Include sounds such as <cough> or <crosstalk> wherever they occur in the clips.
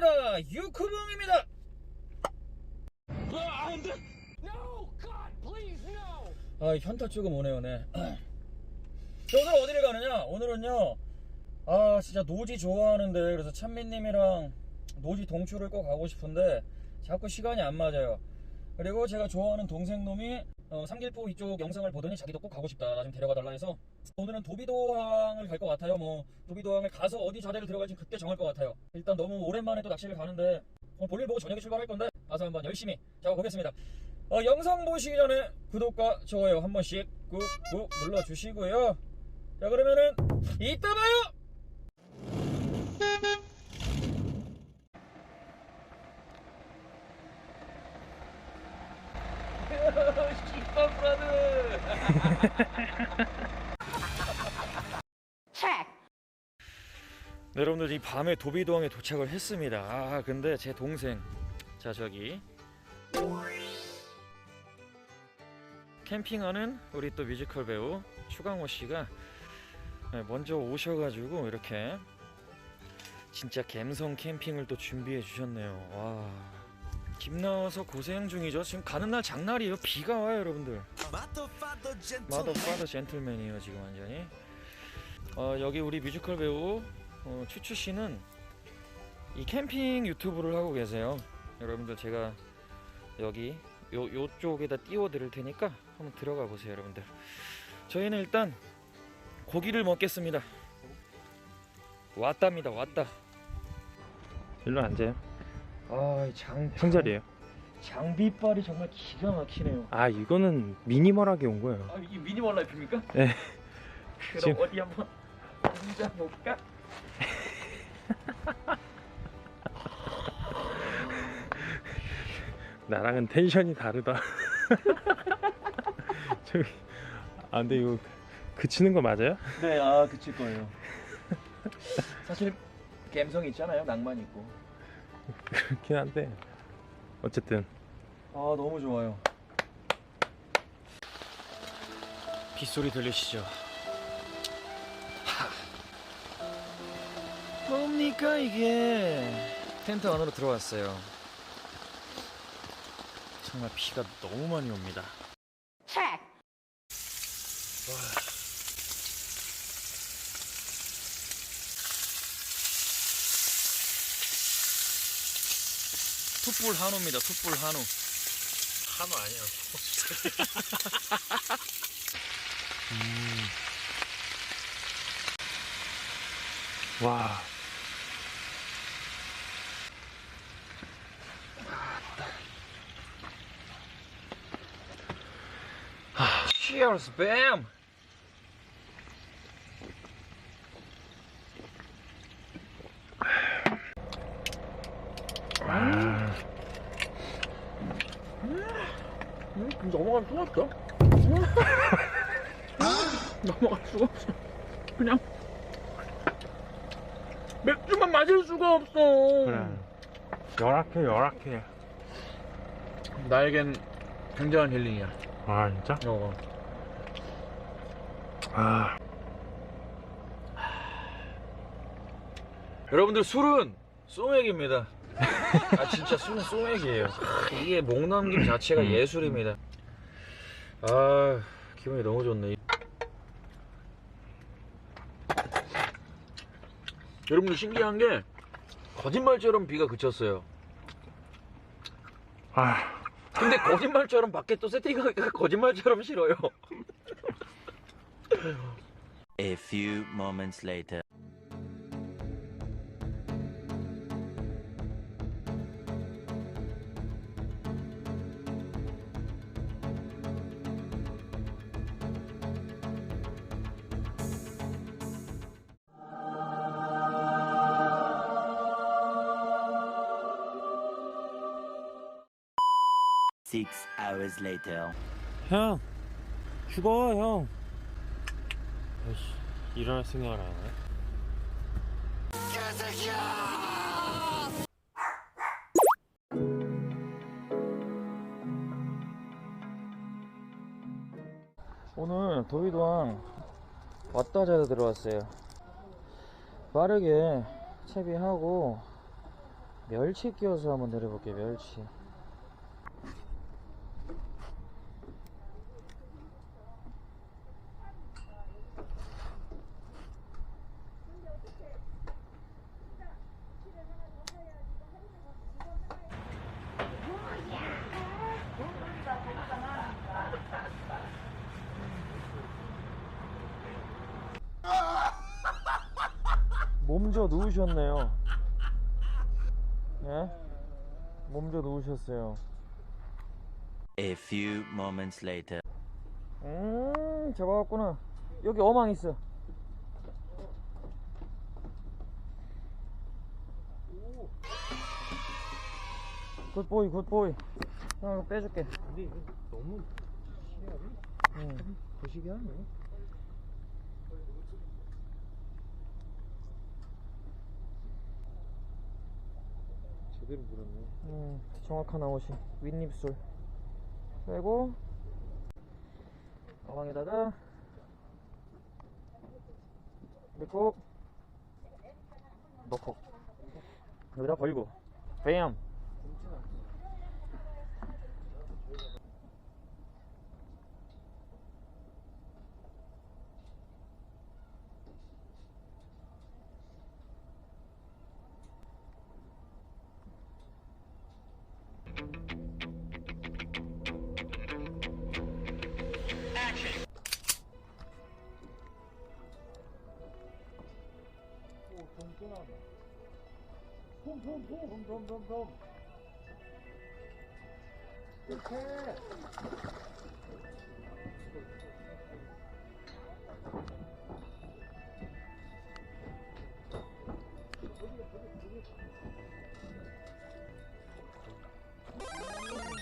반갑습니다. 유쿠봉입니다. No, God, please, no! 아, 현타 조금 오네요, 네. <clears throat> 자, 오늘 어디를 가느냐? 오늘은요, 아, 진짜 노지 좋아하는데, 그래서 찬미님이랑 노지 동출을 꼭 가고 싶은데, 자꾸 시간이 안 맞아요. 그리고 제가 좋아하는 동생 놈이, 어, 삼길포 이쪽 영상을 보더니 자기도 꼭 가고 싶다. 나 좀 데려가 달라 해서, 오늘은 도비도항을 갈 것 같아요. 뭐, 도비도항을 가서 어디 자리를 들어갈지 그때 정할 것 같아요. 일단 너무 오랜만에 또 낚시를 가는데, 어, 볼일 보고 저녁에 출발할 건데, 가서 한번 열심히 잡아보겠습니다. 어, 영상 보시기 전에 구독과 좋아요 한 번씩 꾹꾹 눌러주시고요. 자 그러면은 이따 봐요. <laughs> 네, 여러분들 이 밤에 도비도항에 도착을 했습니다. 아 근데 제 동생 자 저기 캠핑하는 우리 또 뮤지컬 배우 추강호 씨가 네, 먼저 오셔가지고 이렇게 진짜 갬성 캠핑을 또 준비해 주셨네요. 와. 집 나와서 고생 중이죠. 지금 가는 날 장날이에요. 비가 와요, 여러분들. 마더 파더 젠틀맨이에요, 지금 완전히. 어, 여기 우리 뮤지컬 배우 어, 추추 씨는 이 캠핑 유튜브를 하고 계세요. 여러분들 제가 여기 요 요쪽에다 띄워 드릴 테니까 한번 들어가 보세요, 여러분들. 저희는 일단 고기를 먹겠습니다. 왔답니다, 왔다. 일로 앉아요. 아, 장 형자리에요. 장비빨이 정말 기가 막히네요. 아 이거는 미니멀하게 온 거예요. 아, 이게 미니멀 라이프입니까? <laughs> 네. 그럼 지금- 어디 한번 앉아 볼까? <laughs> 나랑은 텐션이 다르다. <laughs> 저기 아 근데 이거 그치는 거 맞아요? 네, 아, 그칠 거예요. 사실 감성 있잖아요, 낭만 있고. 그렇긴 한데 어쨌든 아, 너무 좋아요. 빗소리 들리시죠? 뭡니까 이게? 텐트 안으로 들어왔어요. 정말 비가 너무 많이 옵니다. 툭불 한우입니다. 툭불 한우. 한우 아니야. 와. Cheers, bam! 아, 넘어갈 수가 없어. 넘어갈 수가 없어. 그냥 맥주만 마실 수가 없어. 그래. 열악해 열악해. 나에겐 굉장한 힐링이야. 아 진짜? 어. 아 여러분들 술은 소맥입니다. 아 진짜 술은 소맥이에요. 이게 목 넘김 자체가 예술입니다. 아 기분이 너무 좋네. 여러분들 신기한 게 거짓말처럼 비가 그쳤어요. 아. 근데 거짓말처럼 밖에 또 세팅하기가 거짓말처럼 싫어요. A few moments later. Six hours later. 형 죽어 형. 아이씨 일어날 생각을 안 해. 오늘 도의도항 왔다 자다 들어왔어요. 빠르게 채비하고 멸치 끼워서 한번 내려볼게요 멸치 몸져 누우셨네요 예? 몸져 누우셨어요 A few moments later. 음 잡아왔구나 여기 어망 있어 굿보이 굿보이 형 이거 빼줄게 근데 이거 너무 응. 거시기 하네. 제대로 물었네. 음, 정확한 아웃이. 윗입술. 빼고 어항에다가 넣고 넣고. 여기다 걸고. 뱀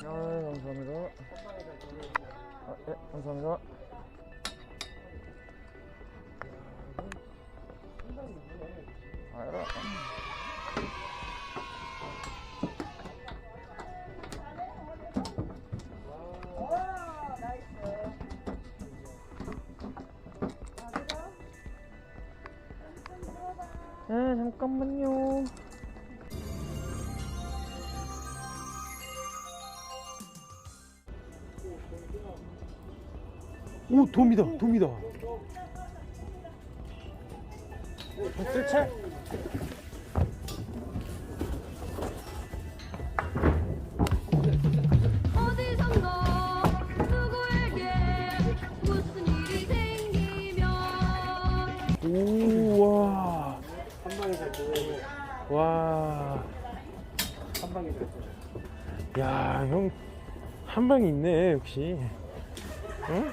아 감사합니다. 아, 네 감사합니다. 알아 네 오 돔이다 돔이다. 쓸채 어디선가 누구에게 무슨 일이 생기면 우와. 한 방에 잘 와. 한 방에 잘 야, 형, 한 방이 있네, 역시. 응?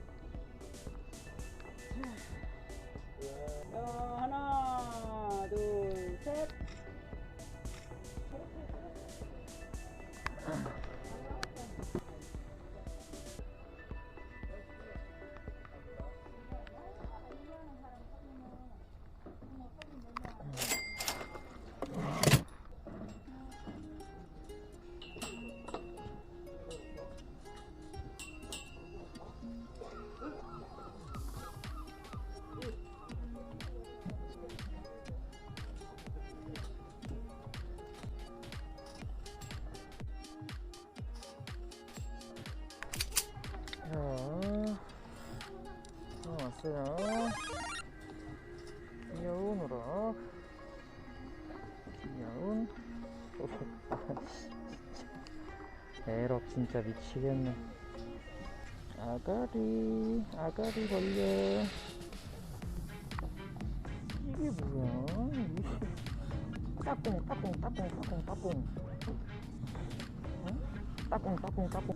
진짜 미치겠네. 아가리, 아가리 벌려. 이게 뭐야? 이게 따꿍, 따꿍, 따꿍, 따꿍, 따꿍. 응? 따꿍, 따꿍, 따꿍.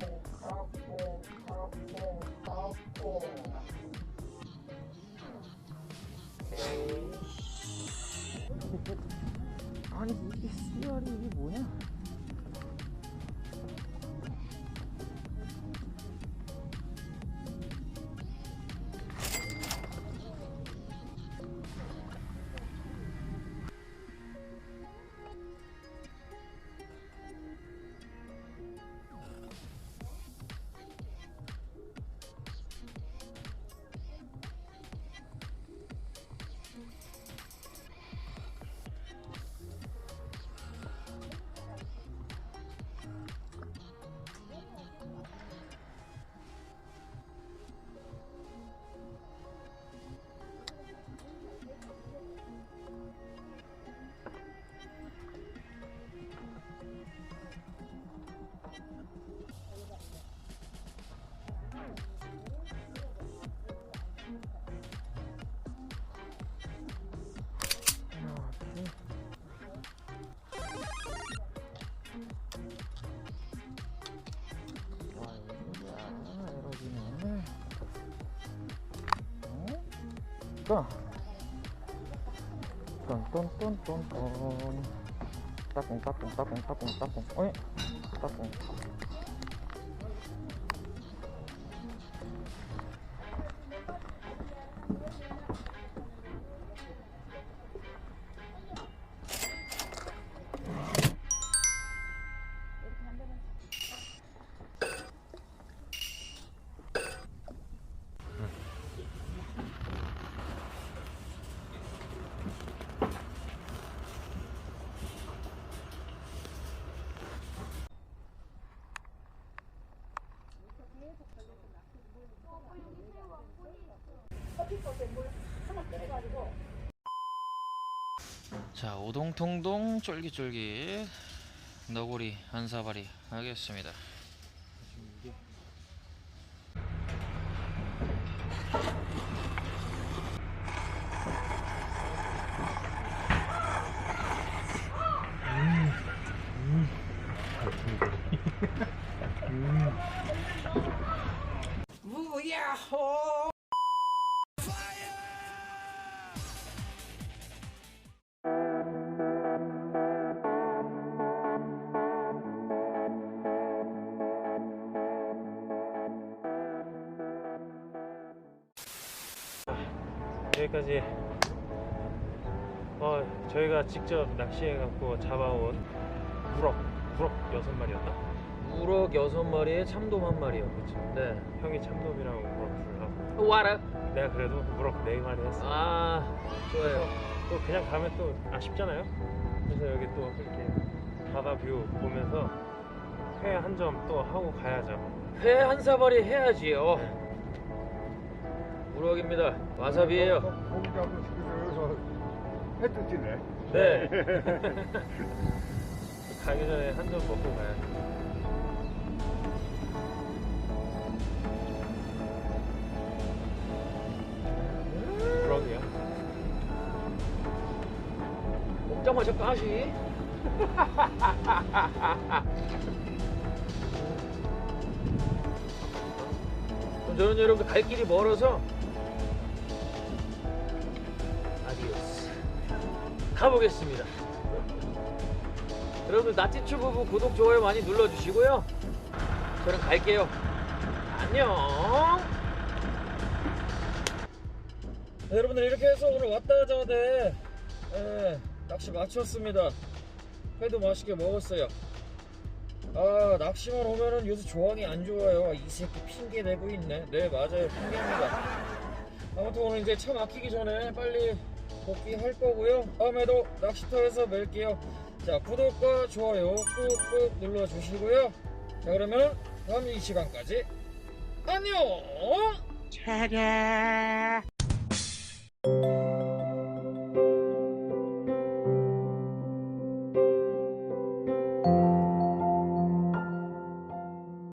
아니 이게 씨알이 이게 뭐냐? 있을까? 똔똔똔똔똔 따꿍 따꿍 따 자 오동통동 쫄깃쫄깃 너구리 한사발이 하겠습니다 <laughs> 여기까지 어, 저희가 직접 낚시해 갖고 잡아온 우럭 우럭 여섯 마리였나? 우럭 6마리에 참돔 1마리요 그치. 네 형이 참돔이랑 우럭 불하고 와라 내가 그래도 우럭 네 마리 했어. 아 좋아요 또 그냥 가면 또 아쉽잖아요. 그래서 여기 또 이렇게 바다 뷰 보면서 회 한 점 또 하고 가야죠. 회 한 사발이 해야지요 우럭입니다 와사비예요 고기하고 여기서 해도 지네. 네 <laughs> <laughs> 가기 전에 한 점 먹고 가야죠. 먹자마자 까시. <laughs> 그럼 저는 여러분들 갈 길이 멀어서 아디오스 가보겠습니다. 여러분들 나티추 부부 구독 좋아요 많이 눌러주시고요. 저는 갈게요. 안녕. 네, 여러분들 이렇게 해서 오늘 왔다 저대 예, 낚시 마쳤습니다. 회도 맛있게 먹었어요. 아 낚시만 오면은 요새 조항이 안 좋아요. 이 새끼 핑계 대고 있네. 네 맞아요 핑계입니다. 아무튼 오늘 이제 차 막히기 전에 빨리 복귀할 거고요. 다음에도 낚시터에서 뵐게요. 자 구독과 좋아요 꾹꾹 눌러주시고요. 자 그러면 다음 이 시간까지 안녕.